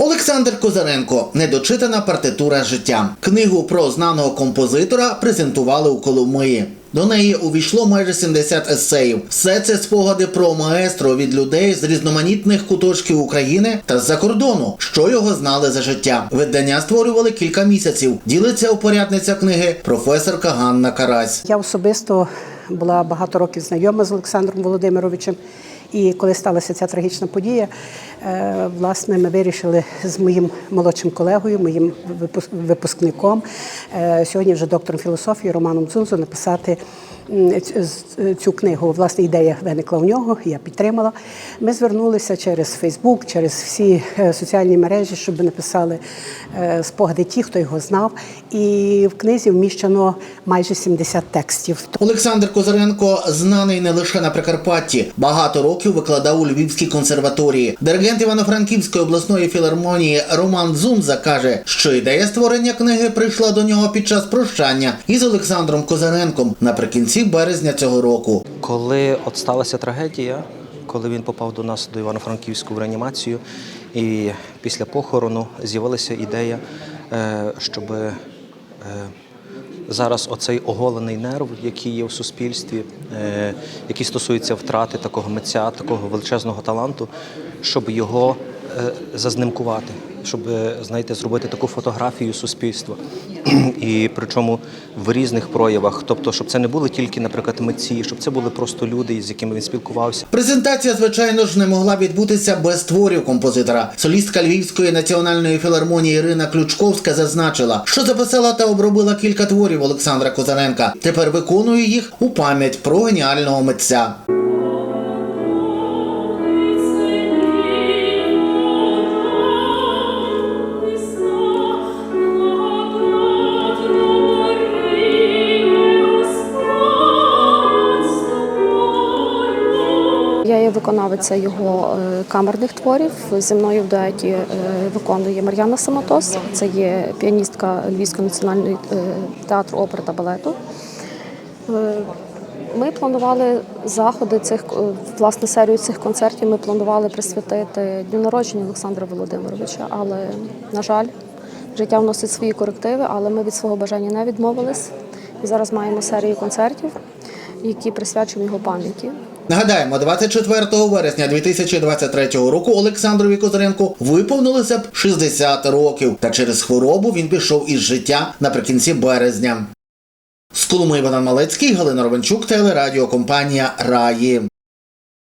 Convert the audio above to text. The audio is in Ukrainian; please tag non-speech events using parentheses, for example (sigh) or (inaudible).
Олександр Козаренко недочитана партитура життя. Книгу про знаного композитора презентували у Коломиї. До неї увійшло майже 70 есеїв. Все це спогади про маестро від людей з різноманітних куточків України та з-за кордону, що його знали за життя. Видання створювали кілька місяців. Ділиться упорядниця книги професорка Ганна Карась. Я особисто була багато років знайома з Олександром Володимировичем. І коли сталася ця трагічна подія, е, власне, ми вирішили з моїм молодшим колегою, моїм випуск- випускником, е, сьогодні вже доктором філософії Романом Цунзо, написати цю книгу. Власне, ідея виникла у нього, я підтримала. Ми звернулися через Фейсбук, через всі е, соціальні мережі, щоб написали е, спогади ті, хто його знав. І в книзі вміщено майже 70 текстів. Олександр Козаренко знаний не лише на Прикарпатті. Багато років викладав у Львівській консерваторії. Диригент Івано-Франківської обласної філармонії Роман Зумза каже, що ідея створення книги прийшла до нього під час прощання із Олександром Козаренком наприкінці березня цього року. Коли от сталася трагедія, коли він попав до нас до Івано-Франківську в реанімацію, і після похорону з'явилася ідея, е, щоб е, зараз оцей оголений нерв, який є в суспільстві, е, який стосується втрати такого митця, такого величезного таланту, щоб його зазнимкувати, щоб знаєте, зробити таку фотографію суспільства. (clears throat) І причому в різних проявах, тобто, щоб це не були тільки, наприклад, митці, щоб це були просто люди, з якими він спілкувався. Презентація, звичайно ж, не могла відбутися без творів композитора. Солістка Львівської національної філармонії Ірина Ключковська зазначила, що записала та обробила кілька творів Олександра Козаренка. Тепер виконує їх у пам'ять про геніального митця. Виконавиця його е, камерних творів. Зі мною в дуеті е, виконує Мар'яна Самотос. Це є піаністка Львівського національного е, театру опери та балету. Ми планували заходи цих власне серію цих концертів. Ми планували присвятити дню народження Олександра Володимировича, але на жаль, життя вносить свої корективи, але ми від свого бажання не відмовились. І зараз маємо серію концертів, які присвячуємо його пам'яті. Нагадаємо, 24 вересня 2023 року Олександрові Козаренку виповнилося б 60 років, та через хворобу він пішов із життя наприкінці березня. З Колуми Іван Малецький, Галина Ровенчук, телерадіокомпанія Раї.